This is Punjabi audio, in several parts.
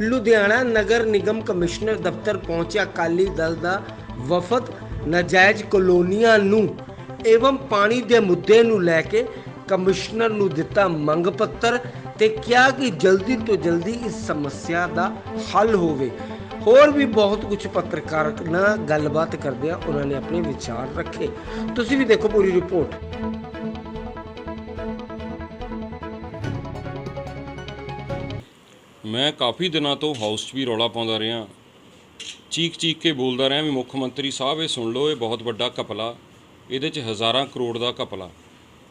ਲੁਧਿਆਣਾ ਨਗਰ ਨਿਗਮ ਕਮਿਸ਼ਨਰ ਦਫ਼ਤਰ ਪਹੁੰਚਿਆ। ਅਕਾਲੀ ਦਲ ਦਾ ਵਫਦ ਨਾਜਾਇਜ਼ ਕਲੋਨੀਆਂ ਨੂੰ ਏਵੰ ਪਾਣੀ ਦੇ ਮੁੱਦੇ ਨੂੰ ਲੈ ਕੇ ਕਮਿਸ਼ਨਰ ਨੂੰ ਦਿੱਤਾ ਮੰਗ ਪੱਤਰ ਤੇ ਕਿਹਾ ਕਿ ਜਲਦੀ ਤੋਂ ਜਲਦੀ ਇਸ ਸਮੱਸਿਆ ਦਾ ਹੱਲ ਹੋਵੇ। ਹੋਰ ਵੀ ਬਹੁਤ ਕੁਝ ਪੱਤਰਕਾਰ ਨਾਲ ਗੱਲਬਾਤ ਕਰਦੇ ਆ ਉਹਨਾਂ ਨੇ ਆਪਣੇ ਵਿਚਾਰ ਰੱਖੇ। ਤੁਸੀਂ ਵੀ ਦੇਖੋ ਪੂਰੀ ਰਿਪੋਰਟ। ਮੈਂ ਕਾਫੀ ਦਿਨਾਂ ਤੋਂ ਹਾਊਸ 'ਚ ਵੀ ਰੌਲਾ ਪਾਉਂਦਾ ਰਿਹਾ। ਚੀਕ ਚੀਕ ਕੇ ਬੋਲਦਾ ਰਿਹਾ ਵੀ ਮੁੱਖ ਮੰਤਰੀ ਸਾਹਿਬ, ਇਹ ਸੁਣ ਲਓ, ਇਹ ਬਹੁਤ ਵੱਡਾ ਘਪਲਾ। ਇਹਦੇ 'ਚ ਹਜ਼ਾਰਾਂ ਕਰੋੜ ਦਾ ਘਪਲਾ।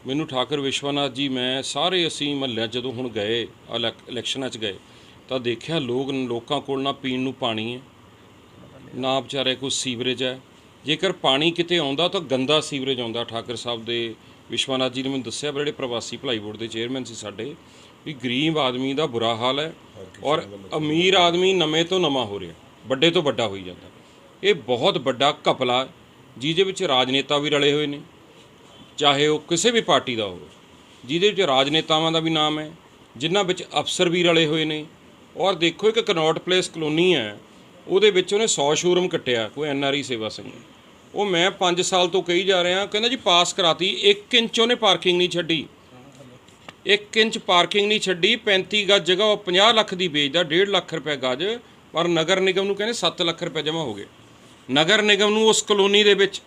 ਮੈਨੂੰ ਠਾਕਰ ਵਿਸ਼ਵਨਾਥ ਜੀ, ਮੈਂ ਸਾਰੇ ਅਸੀਂ ਮਹੱਲਿਆਂ ਜਦੋਂ ਹੁਣ ਗਏ ਇਲੈਕ- ਇਲੈਕਸ਼ਨਾਂ 'ਚ ਗਏ, ਤਾਂ ਦੇਖਿਆ ਲੋਕ, ਲੋਕਾਂ ਕੋਲ ਨਾ ਪੀਣ ਨੂੰ ਪਾਣੀ ਹੈ, ਨਾ ਵਿਚਾਰੇ ਕੋਈ ਸੀਵਰੇਜ ਹੈ। ਜੇਕਰ ਪਾਣੀ ਕਿਤੇ ਆਉਂਦਾ ਤਾਂ ਗੰਦਾ ਸੀਵਰੇਜ ਆਉਂਦਾ ਠਾਕਰ ਸਾਹਿਬ ਦੇ ਵਿਸ਼ਵਨਾਥ ਜੀ ਨੇ ਮੈਨੂੰ ਦੱਸਿਆ ਵੀ ਜਿਹੜੇ ਪ੍ਰਵਾਸੀ ਭਲਾਈ ਬੋਰਡ ਦੇ ਚੇਅਰਮੈਨ ਸੀ ਸਾਡੇ ਵੀ ਗਰੀਬ ਆਦਮੀ ਦਾ ਬੁਰਾ ਹਾਲ ਹੈ ਔਰ ਅਮੀਰ ਆਦਮੀ ਨਵੇਂ ਤੋਂ ਨਵਾਂ ਹੋ ਰਿਹਾ ਵੱਡੇ ਤੋਂ ਵੱਡਾ ਹੋਈ ਜਾਂਦਾ। ਇਹ ਬਹੁਤ ਵੱਡਾ ਘਪਲਾ ਜਿਹਦੇ ਵਿੱਚ ਰਾਜਨੇਤਾ ਵੀ ਰਲੇ ਹੋਏ ਨੇ ਚਾਹੇ ਉਹ ਕਿਸੇ ਵੀ ਪਾਰਟੀ ਦਾ ਹੋਵੇ ਜਿਹਦੇ ਵਿੱਚ ਰਾਜਨੇਤਾਵਾਂ ਦਾ ਵੀ ਨਾਮ ਹੈ ਜਿਨ੍ਹਾਂ ਵਿੱਚ ਅਫਸਰ ਵੀ ਰਲੇ ਹੋਏ ਨੇ। ਔਰ ਦੇਖੋ ਇੱਕ ਕਨੌਟ ਪਲੇਸ ਕਲੋਨੀ ਹੈ ਉਹਦੇ ਵਿੱਚ ਉਹਨੇ 100 ਸ਼ੋਰੂਮ ਕੱਟਿਆ ਕੋਈ ਐਨਆਰਈ ਸੇਵਾ ਸਿੰਘ ਉਹ ਮੈਂ 5 ਸਾਲ ਤੋਂ ਕਹੀ ਜਾ ਰਿਹਾ, ਕਹਿੰਦਾ ਜੀ ਪਾਸ ਕਰਾਤੀ 1 ਇੰਚ ਉਹਨੇ ਪਾਰਕਿੰਗ ਨਹੀਂ ਛੱਡੀ। 1 ਇੰਚ ਪਾਰਕਿੰਗ ਨਹੀਂ ਛੱਡੀ 35 ਗੱਜ ਜਗ੍ਹਾ ਉਹ 50 ਲੱਖ ਦੀ ਵੇਚਦਾ 1.5 ਲੱਖ ਰੁਪਏ ਗੱਜ, ਪਰ ਨਗਰ ਨਿਗਮ ਨੂੰ ਕਹਿੰਦੇ 7 ਲੱਖ ਰੁਪਏ ਜਮ੍ਹਾਂ ਹੋ ਗਏ। ਨਗਰ ਨਿਗਮ ਨੂੰ ਉਸ ਕਲੋਨੀ ਦੇ ਵਿੱਚ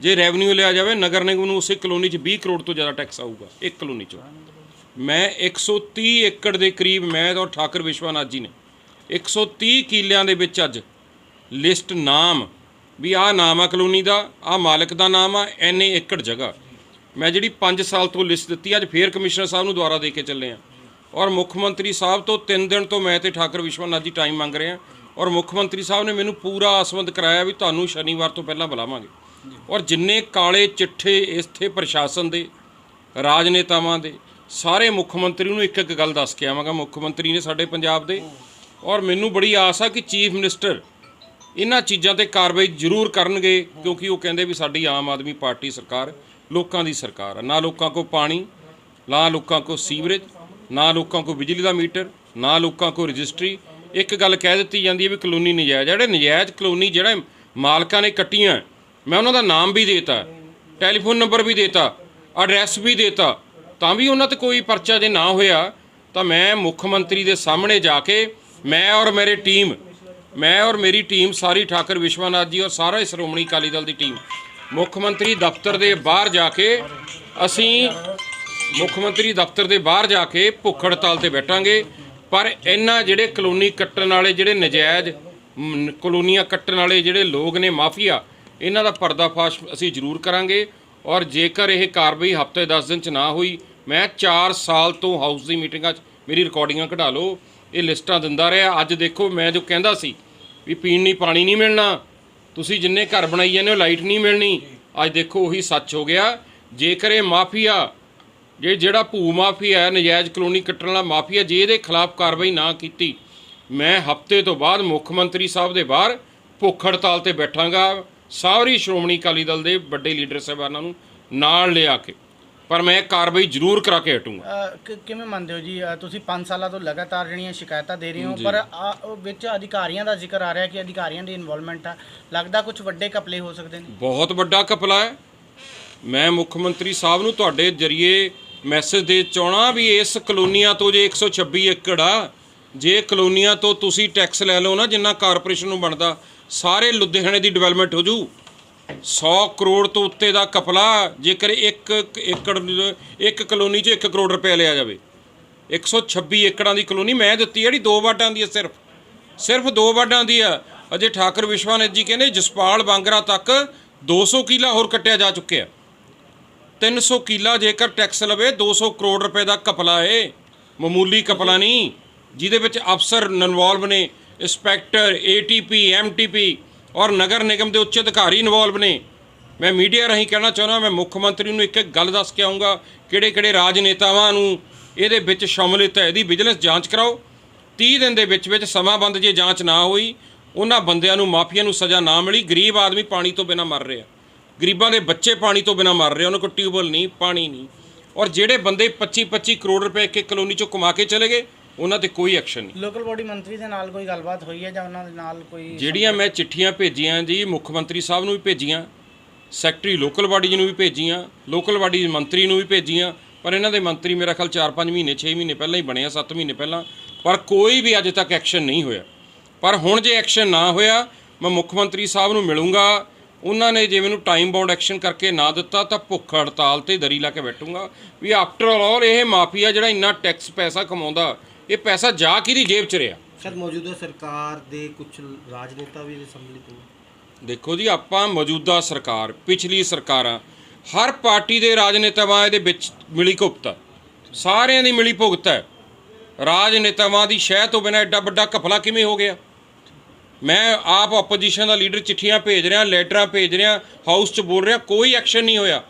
ਜੇ ਰੈਵਨਿਊ ਲਿਆ ਜਾਵੇ, ਨਗਰ ਨਿਗਮ ਨੂੰ ਉਸੇ ਕਲੋਨੀ 'ਚ 20 ਕਰੋੜ ਤੋਂ ਜ਼ਿਆਦਾ ਟੈਕਸ ਆਊਗਾ, ਇੱਕ ਕਲੋਨੀ 'ਚੋਂ। ਮੈਂ 130 ਏਕੜ ਦੇ ਕਰੀਬ ਮੈਂ ਔਰ ਠਾਕਰ ਵਿਸ਼ਵਨਾਥ ਜੀ ਨੇ 130 ਕਿੱਲਿਆਂ ਦੇ ਵਿੱਚ ਅੱਜ ਲਿਸਟ ਨਾਮ ਵੀ ਆਹ ਨਾਮ ਆ ਕਲੋਨੀ ਦਾ, ਆਹ ਮਾਲਕ ਦਾ ਨਾਮ ਆ ਐਨੇ ਏਕੜ ਜਗ੍ਹਾ। ਮੈਂ ਜਿਹੜੀ 5 ਸਾਲ ਤੋਂ ਲਿਸਟ ਦਿੱਤੀ, ਅੱਜ ਫੇਰ ਕਮਿਸ਼ਨਰ ਸਾਹਿਬ ਨੂੰ ਦੁਆਰਾ ਦੇ ਕੇ ਚੱਲੇ ਆ। ਔਰ ਮੁੱਖ ਮੰਤਰੀ ਸਾਹਿਬ ਤੋਂ 3 ਦਿਨ ਤੋਂ ਮੈਂ ਤੇ ਠਾਕਰ ਵਿਸ਼ਵਨਾਥ ਜੀ ਟਾਈਮ ਮੰਗ ਰਹੇ ਆ। ਔਰ ਮੁੱਖ ਮੰਤਰੀ ਸਾਹਿਬ ਨੇ ਮੈਨੂੰ ਪੂਰਾ ਆਸਵੰਦ ਕਰਾਇਆ ਵੀ ਤੁਹਾਨੂੰ ਸ਼ਨੀਵਾਰ ਤੋਂ ਪਹਿਲਾਂ ਬੁਲਾਵਾਂਗੇ। ਔਰ ਜਿੰਨੇ ਕਾਲੇ ਚਿੱਠੇ ਇੱਥੇ ਪ੍ਰਸ਼ਾਸਨ ਦੇ, ਰਾਜਨੇਤਾਵਾਂ ਦੇ, ਸਾਰੇ ਮੁੱਖ ਮੰਤਰੀ ਨੂੰ ਇੱਕ ਇੱਕ ਗੱਲ ਦੱਸ ਕੇ ਆਵਾਂਗਾ। ਮੁੱਖ ਮੰਤਰੀ ਨੇ ਸਾਡੇ ਪੰਜਾਬ ਦੇ। ਔਰ ਮੈਨੂੰ ਬੜੀ ਆਸ ਆ ਕਿ ਚੀਫ ਮਿਨਿਸਟਰ ਇਹਨਾਂ ਚੀਜ਼ਾਂ ਤੇ ਕਾਰਵਾਈ ਜ਼ਰੂਰ ਕਰਨਗੇ, ਕਿਉਂਕਿ ਉਹ ਕਹਿੰਦੇ ਵੀ ਸਾਡੀ ਆਮ ਆਦਮੀ ਪਾਰਟੀ ਸਰਕਾਰ ਲੋਕਾਂ ਦੀ ਸਰਕਾਰ ਹੈ ਨਾ ਲੋਕਾਂ ਕੋ ਪਾਣੀ, ਨਾ ਲੋਕਾਂ ਕੋ ਸੀਵਰੇਜ, ਨਾ ਲੋਕਾਂ ਕੋ ਬਿਜਲੀ ਦਾ ਮੀਟਰ, ਨਾ ਲੋਕਾਂ ਕੋ ਰਜਿਸਟਰੀ। ਇੱਕ ਗੱਲ ਕਹਿ ਦਿੱਤੀ ਜਾਂਦੀ ਹੈ ਵੀ ਕਲੋਨੀ ਨਜਾਇਜ਼ ਜਿਹੜੇ ਨਜਾਇਜ਼ ਕਲੋਨੀ ਜਿਹੜੇ ਮਾਲਕਾਂ ਨੇ ਕੱਟੀਆਂ, ਮੈਂ ਉਹਨਾਂ ਦਾ ਨਾਮ ਵੀ ਦੇਤਾ, ਟੈਲੀਫੋਨ ਨੰਬਰ ਵੀ ਦੇਤਾ, ਐਡਰੈਸ ਵੀ ਦੇਤਾ, ਤਾਂ ਵੀ ਉਹਨਾਂ ਤੇ ਕੋਈ ਪਰਚਾ ਜੇ ਨਾ ਹੋਇਆ, ਤਾਂ ਮੈਂ ਮੁੱਖ ਮੰਤਰੀ ਦੇ ਸਾਹਮਣੇ ਜਾ ਕੇ ਮੈਂ ਔਰ ਮੇਰੇ ਟੀਮ ਮੈਂ ਔਰ ਮੇਰੀ ਟੀਮ ਸਾਰੀ ਠਾਕਰ ਵਿਸ਼ਵਨਾਥ ਜੀ ਔਰ ਸਾਰਾ ਹੀ ਸ਼੍ਰੋਮਣੀ ਅਕਾਲੀ ਦਲ ਦੀ ਟੀਮ, ਮੁੱਖ ਮੰਤਰੀ ਦਫ਼ਤਰ ਦੇ ਬਾਹਰ ਜਾ ਕੇ ਅਸੀਂ ਮੁੱਖ ਮੰਤਰੀ ਦਫ਼ਤਰ ਦੇ ਬਾਹਰ ਜਾ ਕੇ ਭੁੱਖ ਹੜਤਾਲ ਤੇ ਬੈਠਾਂਗੇ। ਪਰ ਇਹਨਾਂ ਜਿਹੜੇ ਕਲੋਨੀ ਕੱਟਣ ਵਾਲੇ ਜਿਹੜੇ ਨਜਾਇਜ਼ ਕਲੋਨੀਆਂ ਕੱਟਣ ਵਾਲੇ ਜਿਹੜੇ ਲੋਕ ਨੇ ਮਾਫੀਆ, ਇਹਨਾਂ ਦਾ ਪਰਦਾਫਾਸ਼ ਅਸੀਂ ਜ਼ਰੂਰ ਕਰਾਂਗੇ ਔਰ ਜੇਕਰ ਇਹ ਕਾਰਵਾਈ ਹਫ਼ਤੇ 10 ਦਿਨ ਚ ਨਾ ਹੋਈ, ਮੈਂ 4 ਸਾਲ ਤੋਂ ਹਾਊਸ ਦੀ ਮੀਟਿੰਗਾਂ 'ਚ ਮੇਰੀ ਰਿਕਾਰਡਿੰਗਾਂ ਕਢਾ ਲਓ, ਇਹ ਲਿਸਟਾਂ ਦਿੰਦਾ ਰਿਹਾ। ਅੱਜ ਦੇਖੋ ਮੈਂ ਜੋ ਕਹਿੰਦਾ ਸੀ ਵੀ ਪੀਣ ਲਈ ਪਾਣੀ ਨਹੀਂ ਮਿਲਣਾ। ਤੁਸੀਂ ਜਿੰਨੇ ਘਰ ਬਣਾਈ ਜਾਂਦੇ ਹੋ, ਲਾਈਟ ਨਹੀਂ ਮਿਲਣੀ। ਅੱਜ ਦੇਖੋ ਉਹੀ ਸੱਚ ਹੋ ਗਿਆ। ਜੇਕਰ ਇਹ ਮਾਫੀਆ, ਜੇ ਜਿਹੜਾ ਭੂ ਮਾਫੀਆ ਹੈ, ਨਜਾਇਜ਼ ਕਲੋਨੀ ਕੱਟਣ ਵਾਲਾ ਮਾਫੀਆ, ਜੇ ਇਹਦੇ ਖਿਲਾਫ ਕਾਰਵਾਈ ਨਾ ਕੀਤੀ, ਮੈਂ ਹਫ਼ਤੇ ਤੋਂ ਬਾਅਦ ਮੁੱਖ ਮੰਤਰੀ ਸਾਹਿਬ ਦੇ ਬਾਹਰ ਭੁੱਖ ਹੜਤਾਲ ਤੇ ਬੈਠਾਂਗਾ। ਸਾਰੀ ਸ਼੍ਰੋਮਣੀ ਅਕਾਲੀ ਦਲ ਦੇ ਵੱਡੇ ਲੀਡਰ ਸਾਹਿਬਾਨਾਂ ਨੂੰ ਨਾਲ ਲਿਆ ਕੇ। ਪਰ ਮੈਂ ਕਾਰਵਾਈ ਜ਼ਰੂਰ ਕਰਾ ਕੇ ਹਟੂੰਗਾ। ਅ, ਕਿ- ਕਿਵੇਂ ਮੰਨਦੇ ਹੋ ਜੀ? ਅ, ਤੁਸੀਂ 5 ਸਾਲਾਂ ਤੋਂ ਲਗਾਤਾਰ ਜਿਹੜੀਆਂ ਸ਼ਿਕਾਇਤਾਂ ਦੇ ਰਹੇ ਹੋ ਪਰ ਆ, ਉਹ ਵਿੱਚ ਅਧਿਕਾਰੀਆਂ ਦਾ ਜ਼ਿਕਰ ਆ ਰਿਹਾ ਕਿ ਅਧਿਕਾਰੀਆਂ ਦੀ ਇਨਵੋਲਵਮੈਂਟ ਆ। ਲੱਗਦਾ ਕੁਝ ਵੱਡੇ ਕਪਲੇ ਹੋ ਸਕਦੇ ਨੇ। ਬਹੁਤ ਵੱਡਾ ਕਪਲਾ ਹੈ। ਮੈਂ ਮੁੱਖ ਮੰਤਰੀ ਸਾਹਿਬ ਨੂੰ ਤੁਹਾਡੇ ਜਰੀਏ ਮੈਸੇਜ ਦੇ ਚਾਹਣਾ ਵੀ ਇਸ ਕਲੋਨੀਆਂ ਤੋਂ ਜੇ 126 ਏਕੜ ਆ ਜੇ ਕਲੋਨੀਆਂ ਤੋਂ ਤੁਸੀਂ ਟੈਕਸ ਲੈ ਲਓ ਨਾ ਜਿੰਨਾ ਕਾਰਪੋਰੇਸ਼ਨ ਨੂੰ ਬਣਦਾ ਸਾਰੇ ਲੁਧਿਆਣੇ ਦੀ ਡਿਵੈਲਪਮੈਂਟ ਹੋ ਜੂ। 100 ਕਰੋੜ ਤੋਂ ਉੱਤੇ ਦਾ ਕਪਲਾ, ਜੇਕਰ ਇੱਕ ਏਕੜ ਇੱਕ ਕਲੋਨੀ 'ਚ 1 ਕਰੋੜ ਰੁਪਏ ਲਿਆ ਜਾਵੇ। 126 ਏਕੜਾਂ ਦੀ ਕਲੋਨੀ ਮੈਂ ਦਿੱਤੀ ਜਿਹੜੀ ਦੋ ਵਾਟਾਂ ਦੀ ਹੈ ਸਿਰਫ। ਸਿਰਫ ਦੋ ਵਾਟਾਂ ਦੀ ਆ ਅਜੇ ਠਾਕਰ ਵਿਸ਼ਵਾਨੰਦ ਜੀ ਕਹਿੰਦੇ ਜਸਪਾਲ ਬਾਂਗਰਾ ਤੱਕ 200 ਕਿਲਾ ਹੋਰ ਕੱਟਿਆ ਜਾ ਚੁੱਕਿਆ 300 ਕਿਲਾ ਜੇਕਰ ਟੈਕਸ ਲਵੇ 200 ਕਰੋੜ ਰੁਪਏ ਦਾ ਕਪਲਾ ਏ ਮਾਮੂਲੀ ਕਪਲਾ ਨਹੀਂ, ਜਿਹਦੇ ਵਿੱਚ ਅਫਸਰ ਇਨਵੋਲਵ ਨੇ, ਇੰਸਪੈਕਟਰ ਏਟੀਪੀ ਐਮਟੀਪੀ ਔਰ ਨਗਰ ਨਿਗਮ ਦੇ ਉੱਚ ਅਧਿਕਾਰੀ ਇਨਵੋਲਵ ਨੇ। ਮੈਂ ਮੀਡੀਆ ਰਾਹੀਂ ਕਹਿਣਾ ਚਾਹੁੰਦਾ, ਮੈਂ ਮੁੱਖ ਮੰਤਰੀ ਨੂੰ ਇੱਕ ਇੱਕ ਗੱਲ ਦੱਸ ਕੇ ਆਉਂਗਾ ਕਿਹੜੇ ਕਿਹੜੇ ਰਾਜਨੇਤਾਵਾਂ ਨੂੰ ਇਹਦੇ ਵਿੱਚ ਸ਼ਮੂਲੀਅਤ ਹੈ ਇਹਦੀ ਵਿਜੀਲੈਂਸ ਜਾਂਚ ਕਰਾਓ। 30 ਦਿਨ ਦੇ ਵਿੱਚ ਵਿੱਚ ਸਮਾਬੰਦ ਜੇ ਜਾਂਚ ਨਾ ਹੋਈ, ਉਹਨਾਂ ਬੰਦਿਆਂ ਨੂੰ, ਮਾਫੀਆ ਨੂੰ ਸਜ਼ਾ ਨਾ ਮਿਲੀ। ਗਰੀਬ ਆਦਮੀ ਪਾਣੀ ਤੋਂ ਬਿਨਾਂ ਮਰ ਰਿਹਾ। ਗਰੀਬਾਂ ਦੇ ਬੱਚੇ ਪਾਣੀ ਤੋਂ ਬਿਨਾਂ ਮਰ ਰਹੇ, ਉਹਨਾਂ ਕੋਲ ਟਿਊਬਵੈਲ ਨਹੀਂ, ਪਾਣੀ ਨਹੀਂ। ਔਰ ਜਿਹੜੇ ਬੰਦੇ 25 25 ਕਰੋੜ ਰੁਪਏ ਇੱਕ ਇੱਕ ਕਲੋਨੀ ਚੋਂ ਕਮਾ ਕੇ ਚਲੇ ਗਏ ਉਹਨਾਂ ਤੇ ਕੋਈ ਐਕਸ਼ਨ ਨਹੀਂ। ਲੋਕਲ ਬੋਡੀ ਮੰਤਰੀ ਦੇ ਨਾਲ ਕੋਈ ਗੱਲਬਾਤ ਹੋਈ ਹੈ ਜਾਂ ਉਹਨਾਂ ਦੇ ਨਾਲ ਕੋਈ ਜਿਹੜੀਆਂ ਮੈਂ ਚਿੱਠੀਆਂ ਭੇਜੀਆਂ ਜੀ ਮੁੱਖ ਮੰਤਰੀ ਸਾਹਿਬ ਨੂੰ ਵੀ ਭੇਜੀਆਂ ਸੈਕਟਰੀ ਲੋਕਲ ਬਾਡੀ ਨੂੰ ਵੀ ਭੇਜੀਆਂ ਲੋਕਲ ਬਾਡੀ ਮੰਤਰੀ ਨੂੰ ਵੀ ਭੇਜੀਆਂ ਪਰ ਇਹਨਾਂ ਦੇ ਮੰਤਰੀ ਮੇਰਾ ਖਿਆਲ 4-5 ਮਹੀਨੇ 6 ਮਹੀਨੇ ਪਹਿਲਾਂ ਹੀ ਬਣੇ ਆ 7 ਮਹੀਨੇ ਪਹਿਲਾਂ ਪਰ ਕੋਈ ਵੀ ਅੱਜ ਤੱਕ ਐਕਸ਼ਨ ਨਹੀਂ ਹੋਇਆ। ਪਰ ਹੁਣ ਜੇ ਐਕਸ਼ਨ ਨਾ ਹੋਇਆ ਮੈਂ ਮੁੱਖ ਮੰਤਰੀ ਸਾਹਿਬ ਨੂੰ ਮਿਲੂੰਗਾ ਉਹਨਾਂ ਨੇ ਜੇ ਮੈਨੂੰ ਟਾਈਮ ਬਾਉਂਡ ਐਕਸ਼ਨ ਕਰਕੇ ਨਾ ਦਿੱਤਾ ਤਾਂ ਭੁੱਖ ਹੜਤਾਲ ਤੇ ਦਰੀ ਲਾ ਕੇ ਬੈਠੂੰਗਾ ਵੀ ਆਫਟਰ ਆਲ ਇਹ ਮਾਫੀਆ ਜਿਹੜਾ ਇੰਨਾ ਟੈਕਸ ਪੈਸਾ ਕਮਾਉਂਦਾ ਇਹ ਪੈਸਾ ਜਾ ਕਿਹਦੀ ਜੇਬ 'ਚ ਰਿਹਾ? ਸਰ ਮੌਜੂਦਾ ਸਰਕਾਰ ਦੇ ਕੁਝ ਰਾਜਨੇਤਾ ਵੀ ਸੰਮਿਲਿਤ ਨੇ। ਦੇਖੋ ਜੀ ਆਪਾਂ ਮੌਜੂਦਾ ਸਰਕਾਰ ਪਿਛਲੀ ਸਰਕਾਰਾਂ ਹਰ ਪਾਰਟੀ ਦੇ ਰਾਜਨੇਤਾਵਾਂ ਇਹਦੇ ਵਿੱਚ ਮਿਲੀ ਭੁਗਤ ਹੈ। ਸਾਰਿਆਂ ਦੀ ਮਿਲੀ ਭੁਗਤ ਹੈ। ਰਾਜਨੇਤਾਵਾਂ ਦੀ ਸ਼ਹਿ ਤੋਂ ਬਿਨਾਂ ਐਡਾ ਵੱਡਾ ਘਪਲਾ ਕਿਵੇਂ ਹੋ ਗਿਆ? ਮੈਂ ਆਪ ਆਪੋਜੀਸ਼ਨ ਦਾ ਲੀਡਰ ਚਿੱਠੀਆਂ ਭੇਜ ਰਿਹਾ ਲੈਟਰਾਂ ਭੇਜ ਰਿਹਾ ਹਾਊਸ 'ਚ ਬੋਲ ਰਿਹਾ ਕੋਈ ਐਕਸ਼ਨ ਨਹੀਂ ਹੋਇਆ।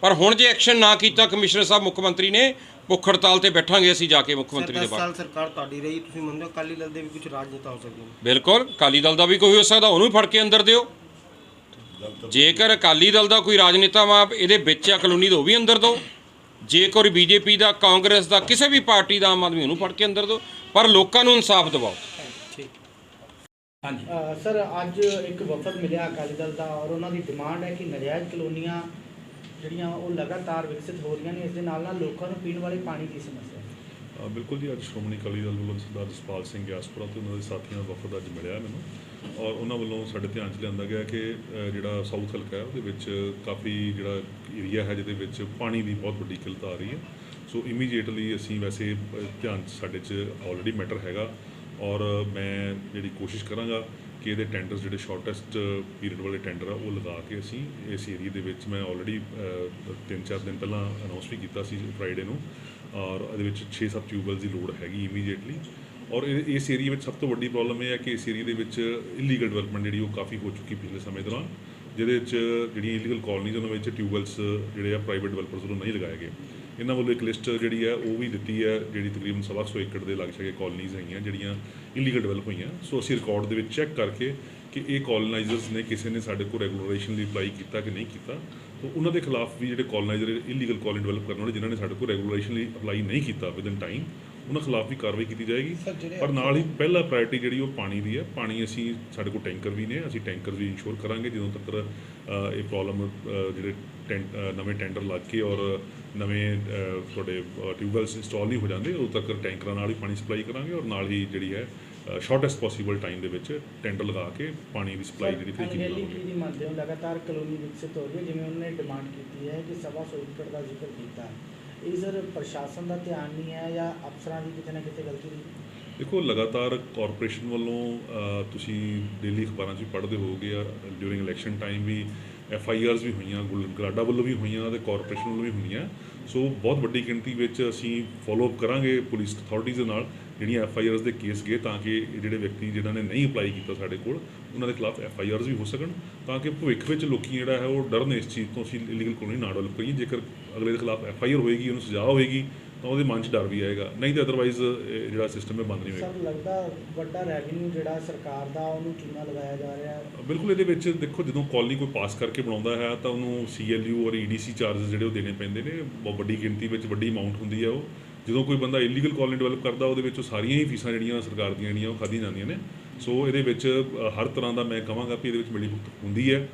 ਪਰ ਹੁਣ ਜੇ ਐਕਸ਼ਨ ਨਾ ਕੀਤਾ ਕਮਿਸ਼ਨਰ ਸਾਹਿਬ ਮੁੱਖ ਮੰਤਰੀ ਨੇ ਭੁੱਖ ਹੜਤਾਲ ਤੇ ਬੈਠਾਂਗੇ ਅਸੀਂ ਜਾ ਕੇ ਮੁੱਖ ਮੰਤਰੀ ਦੇ 10 ਬਾਹਰ ਸਾਲ ਸਰਕਾਰ ਤੁਹਾਡੀ ਰਹੀ ਤੁਸੀਂ ਮੰਨਦੇ ਹੋ ਅਕਾਲੀ ਦਲ ਦੇ ਵੀ ਕੁਝ ਰਾਜਨੇਤਾ ਹੋ ਸਕਦੇ ਨੇ? ਬਿਲਕੁਲ ਅਕਾਲੀ ਦਲ ਦਾ ਵੀ ਕੋਈ ਹੋ ਸਕਦਾ ਉਹਨੂੰ ਵੀ ਫੜ ਕੇ ਅੰਦਰ ਦਿਓ। ਜੇਕਰ ਅਕਾਲੀ ਦਲ ਦਾ ਕੋਈ ਰਾਜਨੇਤਾ ਵਾ ਇਹਦੇ ਵਿੱਚ ਆ ਕਲੋਨੀ ਦਾ ਉਹ ਵੀ ਅੰਦਰ ਦਿਓ। ਜੇਕਰ ਬੀਜੇਪੀ ਦਾ ਕਾਂਗਰਸ ਦਾ ਕਿਸੇ ਵੀ ਪਾਰਟੀ ਦਾ ਆਮ ਆਦਮੀ ਉਹਨੂੰ ਫੜ ਕੇ ਅੰਦਰ ਦਿਓ ਪਰ ਲੋਕਾਂ ਨੂੰ ਇਨਸਾਫ ਦਿਵਾਓ। ਸਰ ਅੱਜ ਇੱਕ ਵਫਦ ਮਿਲਿਆ ਅਕਾਲੀ ਦਲ ਦਾ ਔਰ ਉਹਨਾਂ ਦੀ ਡਿਮਾਂਡ ਹੈ ਕਿ ਨਜਾਇਜ਼ ਕਲੋਨੀਆਂ ਜਿਹੜੀਆਂ ਉਹ ਲਗਾਤਾਰ ਵਿਕਸਿਤ ਹੋ ਰਹੀਆਂ ਨੇ ਇਸ ਦੇ ਨਾਲ ਨਾਲ ਲੋਕਾਂ ਨੂੰ ਪੀਣ ਵਾਲੇ ਪਾਣੀ ਦੀ ਸਮੱਸਿਆ ਅ, ਬਿਲਕੁਲ ਜੀ ਅੱਜ ਸ਼੍ਰੋਮਣੀ ਅਕਾਲੀ ਦਲ ਵੱਲੋਂ ਸਰਦਾਰ ਜਸਪਾਲ ਸਿੰਘ ਗਿਆਸਪੁਰਾ ਤੇ ਉਹਨਾਂ ਦੇ ਸਾਥੀਆਂ ਦਾ ਵਫਦ ਅੱਜ ਮਿਲਿਆ ਮੈਨੂੰ। ਔਰ ਉਹਨਾਂ ਵੱਲੋਂ ਸਾਡੇ ਧਿਆਨ 'ਚ ਲਿਆਂਦਾ ਗਿਆ ਕਿ ਅ, ਜਿਹੜਾ ਸਾਊਥ ਹਲਕਾ ਹੈ ਉਹਦੇ ਵਿੱਚ ਕਾਫੀ ਜਿਹੜਾ ਏਰੀਆ ਹੈ ਜਿਹਦੇ ਵਿੱਚ ਪਾਣੀ ਦੀ ਬਹੁਤ ਵੱਡੀ ਕਿੱਲਤ ਆ ਰਹੀ ਹੈ। ਸੋ ਇਮੀਡੀਏਟਲੀ ਅਸੀਂ ਵੈਸੇ ਅ, ਧਿਆਨ 'ਚ ਸਾਡੇ 'ਚ ਆਲਰੇਡੀ ਮੈਟਰ ਹੈਗਾ। ਔਰ ਮੈਂ ਜਿਹੜੀ ਕੋਸ਼ਿਸ਼ ਕਰਾਂਗਾ ਕਿ ਇਹਦੇ ਟੈਂਡਰਸ ਜਿਹੜੇ ਸ਼ਾਰਟੈਸਟ ਪੀਰੀਅਡ ਵਾਲੇ ਟੈਂਡਰ ਆ, ਉਹ ਲਗਾ ਕੇ ਅਸੀਂ ਇਸ ਏਰੀਆ ਦੇ ਵਿੱਚ ਮੈਂ ਆਲਰੇਡੀ ਤਿੰਨ ਚਾਰ ਦਿਨ ਪਹਿਲਾਂ ਅਨਾਉਂਸ ਵੀ ਕੀਤਾ ਸੀ ਫਰਾਈਡੇ ਨੂੰ, ਔਰ ਇਹਦੇ ਵਿੱਚ 6-7 ਟਿਊਬਵੈਲਸ ਦੀ ਲੋੜ ਹੈਗੀ ਇਮੀਡੀਏਟਲੀ ਔਰ ਇਹ- ਇਸ ਏਰੀਆ ਵਿੱਚ ਸਭ ਤੋਂ ਵੱਡੀ ਪ੍ਰੋਬਲਮ ਇਹ ਹੈ ਕਿ ਇਸ ਏਰੀਆ ਦੇ ਵਿੱਚ ਇਲੀਗਲ ਡਿਵੈਲਪਮੈਂਟ ਜਿਹੜੀ ਉਹ ਕਾਫੀ ਹੋ ਚੁੱਕੀ ਪਿਛਲੇ ਸਮੇਂ ਦੌਰਾਨ, ਜਿਹਦੇ ਵਿੱਚ ਜਿਹੜੀਆਂ ਇਲੀਗਲ ਕਾਲਨੀਜ਼ ਉਹਨਾਂ ਵਿੱਚ ਟਿਊਬਵੈਲਸ ਜਿਹੜੇ ਆ ਪ੍ਰਾਈਵੇਟ ਡਿਵੈਲਪਰਸ ਵੱਲੋਂ ਨਹੀਂ ਲਗਾਏ ਗਏ। ਇਹਨਾਂ ਵੱਲੋਂ ਇੱਕ ਲਿਸਟ ਜਿਹੜੀ ਹੈ ਉਹ ਵੀ ਦਿੱਤੀ ਹੈ ਜਿਹੜੀ ਤਕਰੀਬਨ ਸਵਾ ਸੌ ਏਕੜ ਦੇ ਲਾਗੇ ਛਾਗੇ ਕਾਲਨੀਜ਼ ਹੈਗੀਆਂ ਜਿਹੜੀਆਂ ਇਲੀਗਲ ਡਿਵੈਲਪ ਹੋਈਆਂ। ਸੋ ਅਸੀਂ ਰਿਕਾਰਡ ਦੇ ਵਿੱਚ ਚੈੱਕ ਕਰਕੇ ਕਿ ਇਹ ਕਾਲੋਨਾਈਜ਼ਰਸ ਨੇ ਕਿਸੇ ਨੇ ਸਾਡੇ ਕੋਲ ਰੈਗੂਲੇਸ਼ਨ ਲਈ ਅਪਲਾਈ ਕੀਤਾ ਕਿ ਨਹੀਂ ਕੀਤਾ ਤਾਂ ਉਹਨਾਂ ਦੇ ਖਿਲਾਫ ਵੀ ਜਿਹੜੇ ਕਾਲੋਨਾਈਜ਼ਰ ਇਲੀਗਲ ਕਾਲੋਨੀ ਡਿਵੈਲਪ ਕਰਨ ਵਾਲੇ ਜਿਨ੍ਹਾਂ ਨੇ ਸਾਡੇ ਕੋਲ ਰੈਗੂਲੇਸ਼ਨ ਲਈ ਅਪਲਾਈ ਨਹੀਂ ਕੀਤਾ ਵਿਦਨ ਟਾਈਮ ਉਹਨਾਂ ਖਿਲਾਫ ਵੀ ਕਾਰਵਾਈ ਕੀਤੀ ਜਾਏਗੀ। ਪਰ ਨਾਲ ਹੀ ਪਹਿਲਾ ਪ੍ਰਾਇੋਰਟੀ ਜਿਹੜੀ ਉਹ ਪਾਣੀ ਦੀ ਹੈ। ਪਾਣੀ ਅਸੀਂ ਸਾਡੇ ਕੋਲ ਟੈਂਕਰ ਵੀ ਨੇ ਅਸੀਂ ਟੈਂਕਰ ਵੀ ਇੰਸ਼ੋਰ ਕਰਾਂਗੇ ਜਦੋਂ ਤੱਕ ਇਹ ਪ੍ਰੋਬਲਮ ਜਿਹੜੇ ਨਵੇਂ ਟੈਂਡਰ ਲੱਗ ਕੇ ਔਰ ਨਵੇਂ ਤੁਹਾਡੇ ਟਿਊਬਵੈਲਸ ਇੰਸਟਾਲ ਨਹੀਂ ਹੋ ਜਾਂਦੇ ਉਦੋਂ ਤੱਕ ਟੈਂਕਰਾਂ ਨਾਲ ਹੀ ਪਾਣੀ ਸਪਲਾਈ ਕਰਾਂਗੇ ਔਰ ਨਾਲ ਹੀ ਜਿਹੜੀ ਹੈ ਸ਼ਾਰਟੈਸਟ ਪੋਸੀਬਲ ਟਾਈਮ ਦੇ ਵਿੱਚ ਟੈਂਡਰ ਲਗਾ ਕੇ ਪਾਣੀ ਦੀ ਸਪਲਾਈ ਜਿਹੜੀ ਤਰੀਕੇ ਨਾਲ ਹੋਵੇ ਦੀ ਮੰਨਦੇ ਹੋ ਲਗਾਤਾਰ ਕਲੋਨੀ ਵਿਕਸਿਤ ਹੋ ਰਹੀ ਹੈ ਜਿਵੇਂ ਉਹਨਾਂ ਨੇ ਡਿਮਾਂਡ ਕੀਤੀ ਹੈ ਕਿ ਸਵਾ ਸੌ ਏਕੜ ਦਾ ਜ਼ਿਕਰ ਕੀਤਾ ਇਹ ਸਰ ਪ੍ਰਸ਼ਾਸਨ ਦਾ ਧਿਆਨ ਨਹੀਂ ਹੈ ਜਾਂ ਅਫਸਰਾਂ ਦੀ ਕਿਤੇ ਨਾ ਕਿਤੇ ਗਲਤੀ ਨਹੀਂ? ਦੇਖੋ ਲਗਾਤਾਰ ਕਾਰਪੋਰੇਸ਼ਨ ਵੱਲੋਂ ਤੁਸੀਂ ਡੇਲੀ ਅਖਬਾਰਾਂ 'ਚ ਪੜ੍ਹਦੇ ਹੋਵੋਗੇ ਆ ਡਿਊਰਿੰਗ ਇਲੈਕਸ਼ਨ ਟਾਈਮ ਵੀ ਐਫ ਆਈ ਆਰਸ ਵੀ ਹੋਈਆਂ, ਗੁਲ- ਗਲਾਡਾ ਵੱਲੋਂ ਵੀ ਹੋਈਆਂ ਤੇ ਕਾਰਪੋਰੇਸ਼ਨ ਵੱਲੋਂ ਵੀ ਹੋਈਆਂ। ਸੋ ਬਹੁਤ ਵੱਡੀ ਗਿਣਤੀ ਵਿੱਚ ਅਸੀਂ ਫੋਲੋ ਅਪ ਕਰਾਂਗੇ ਪੁਲਿਸ ਅਥਾਰਟੀਜ਼ ਦੇ ਨਾਲ ਜਿਹੜੀਆਂ ਐਫ ਆਈ ਆਰਸ ਦੇ ਕੇਸ ਗਏ, ਤਾਂ ਕਿ ਜਿਹੜੇ ਵਿਅਕਤੀ ਜਿਨ੍ਹਾਂ ਨੇ ਨਹੀਂ ਅਪਲਾਈ ਕੀਤਾ ਸਾਡੇ ਕੋਲ, ਉਹਨਾਂ ਦੇ ਖਿਲਾਫ ਐਫ ਆਈ ਆਰਸ ਵੀ ਹੋ ਸਕਣ, ਤਾਂ ਕਿ ਭਵਿੱਖ ਵਿੱਚ ਲੋਕੀ ਜਿਹੜਾ ਹੈ ਉਹ ਡਰਨ ਇਸ ਚੀਜ਼ ਤੋਂ ਅਸੀਂ ਇਲੀਗਲ ਕਲੋਨੀ ਨਾ ਡਿਵੈਲਪ ਕਰੀਏ ਜੇਕਰ ਅਗਲੇ ਦੇ ਖਿਲਾਫ ਐਫ ਆਈ ਆਰ ਹੋਏਗੀ, ਉਹਨੂੰ ਸਜ਼ਾ ਹੋਏਗੀ ਤਾਂ ਉਹਦੇ ਮਨ 'ਚ ਡਰ ਵੀ ਆਏਗਾ। ਨਹੀਂ ਤਾਂ ਅਦਰਵਾਈਜ਼ ਜਿਹੜਾ ਸਿਸਟਮ ਹੈ ਬੰਦ ਨਹੀਂ ਹੋਏਗਾ। ਸਰ ਲੱਗਦਾ ਵੱਡਾ ਰੈਵਨਿਊ ਜਿਹੜਾ ਸਰਕਾਰ ਦਾ ਉਹਨੂੰ ਚੂਨਾ ਲਗਾਇਆ ਜਾ ਰਿਹਾ ਹੈ। ਬਿਲਕੁਲ ਇਹਦੇ ਵਿੱਚ ਦੇਖੋ ਜਦੋਂ ਕਾਲਨੀ ਕੋਈ ਪਾਸ ਕਰਕੇ ਬਣਾਉਂਦਾ ਹੈ ਤਾਂ ਉਹਨੂੰ ਸੀਐਲਯੂ ਔਰ ਈਡੀਸੀ ਚਾਰजेस ਜਿਹੜੇ ਉਹ ਦੇਣੇ ਪੈਂਦੇ ਨੇ। ਬਹੁਤ ਵੱਡੀ ਗਿਣਤੀ ਵਿੱਚ ਵੱਡੀ ਅਮਾਉਂਟ ਹੁੰਦੀ ਹੈ ਉਹ। ਜਦੋਂ ਕੋਈ ਬੰਦਾ ਇਲੀਗਲ ਕਾਲਨੀ ਡਿਵੈਲਪ ਕਰਦਾ ਉਹਦੇ ਵਿੱਚ ਉਹ ਸਾਰੀਆਂ ਹੀ ਫੀਸਾਂ ਜਿਹੜੀਆਂ ਸਰਕਾਰ ਦੀਆਂ ਜਿਹੜੀਆਂ ਉਹ ਖਾਧੀਆਂ ਜਾਂਦੀਆਂ ਨੇ। ਸੋ ਇਹਦੇ ਵਿੱਚ ਹਰ ਤਰ੍ਹਾਂ ਦਾ ਮੈਂ ਕਹਾਂਗਾ ਕਿ ਇਹਦੇ ਵਿੱਚ ਮਿਲੀ ਭੁਗਤ ਹੁੰਦੀ ਹੈ।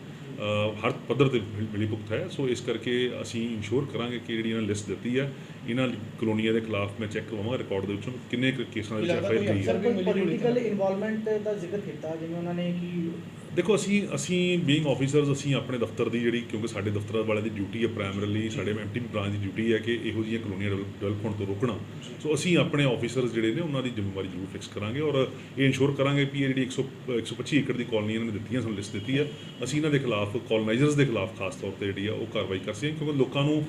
ਹਰ ਪੱਧਰ ਤੇ ਮਿਲ- ਮਿਲੀ ਭੁਗਤ ਹੈ। ਸੋ ਇਸ ਕਰਕੇ ਅਸੀਂ ਇਨਸ਼ੋਰ ਕਰਾਂਗੇ ਕਿ ਜਿਹੜੀ ਇਹਨਾਂ ਲਿਸਟ ਦਿੱਤੀ ਹੈ ਇਹਨਾਂ ਕਲੋਨੀਆਂ ਦੇ ਖਿਲਾਫ ਮੈਂ ਚੈੱਕ ਕਰਵਾਵਾਂਗਾ ਰਿਕਾਰਡ ਦੇ ਵਿੱਚੋਂ ਕਿੰਨੇ ਕੁ ਕੇਸਾਂ ਵਿੱਚ ਐਫ ਆਈ ਆਰ ਗਈ ਹੈ ਸਰ ਕੋਈ ਪੋਲੀਟੀਕਲ ਇਨਵੋਲਵਮੈਂਟ ਦਾ ਜ਼ਿਕਰ ਕੀਤਾ ਜਿਵੇਂ ਉਹਨਾਂ ਨੇ ਕਿ ਦੇਖੋ ਅਸੀਂ ਅਸੀਂ ਬੀਇੰਗ ਆਫੀਸਰਸ ਅਸੀਂ ਆਪਣੇ ਦਫ਼ਤਰ ਦੀ ਜਿਹੜੀ ਕਿਉਂਕਿ ਸਾਡੇ ਦਫ਼ਤਰ ਵਾਲਿਆਂ ਦੀ ਡਿਊਟੀ ਹੈ ਪ੍ਰਾਇਮਰੀਲੀ ਸਾਡੇ ਐਮਟੀ ਬ੍ਰਾਂਚ ਦੀ ਡਿਊਟੀ ਹੈ ਕਿ ਇਹੋ ਜਿਹੀਆਂ ਕਲੋਨੀਆਂ ਡਿਵੈਲਪ ਹੋਣ ਤੋਂ ਰੋਕਣਾ। ਸੋ ਅਸੀਂ ਆਪਣੇ ਆਫੀਸਰਸ ਜਿਹੜੇ ਨੇ ਉਹਨਾਂ ਦੀ ਜ਼ਿੰਮੇਵਾਰੀ ਜ਼ਰੂਰ ਫਿਕਸ ਕਰਾਂਗੇ ਔਰ ਇਹ ਇਨਸ਼ੋਰ ਕਰਾਂਗੇ ਕਿ ਇਹ ਜਿਹੜੀ 100 125 ਏਕੜ ਦੀ ਕਾਲਨੀ ਇਹਨਾਂ ਨੇ ਦਿੱਤੀਆਂ ਸਾਨੂੰ ਲਿਸਟ ਦਿੱਤੀ ਹੈ ਅਸੀਂ ਇਹਨਾਂ ਦੇ ਖਿਲਾਫ ਕਾਲੋਨਾਈਜ਼ਰਸ ਦੇ ਖਿਲਾਫ ਖਾਸ ਤੌਰ ਤੇ ਜਿਹੜੀ ਆ ਉਹ ਕਾਰਵਾਈ ਕਰ ਸਕਦੇ ਹਾਂ ਕਿਉਂਕਿ ਲੋਕਾਂ ਨੂੰ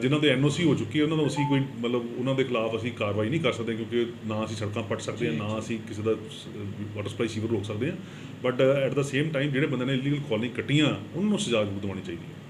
ਜਿਨ੍ਹਾਂ ਦੇ ਐਨਓਸੀ ਹੋ ਚੁੱਕੀ ਹੈ ਉਹਨਾਂ ਨੂੰ ਅਸੀਂ ਕੋਈ ਮਤਲਬ ਉਹਨਾਂ ਦੇ ਖਿਲਾਫ ਅਸੀਂ ਕਾਰਵਾਈ ਨਹੀਂ ਕਰ ਸਕਦੇ ਕਿਉਂਕਿ ਨਾ ਅਸੀਂ ਸੜਕਾਂ ਪੱਟ ਸਕਦੇ ਹਾਂ ਨਾ ਅਸੀਂ ਕਿਸੇ ਦਾ ਵਾਟਰ ਸਪਲਾਈ ਸੀਵਰ ਰੋਕ ਸਕਦੇ ਹਾਂ। But at the same time ਜਿਹੜੇ ਬੰਦੇ ਨੇ ਇਲੀਗਲ ਕਾਲਨੀ ਕੱਟੀਆਂ ਉਹਨਾਂ ਨੂੰ ਸਜ਼ਾ ਜ਼ਰੂਰ ਦਿਵਾਉਣੀ ਚਾਹੀਦੀ ਹੈ।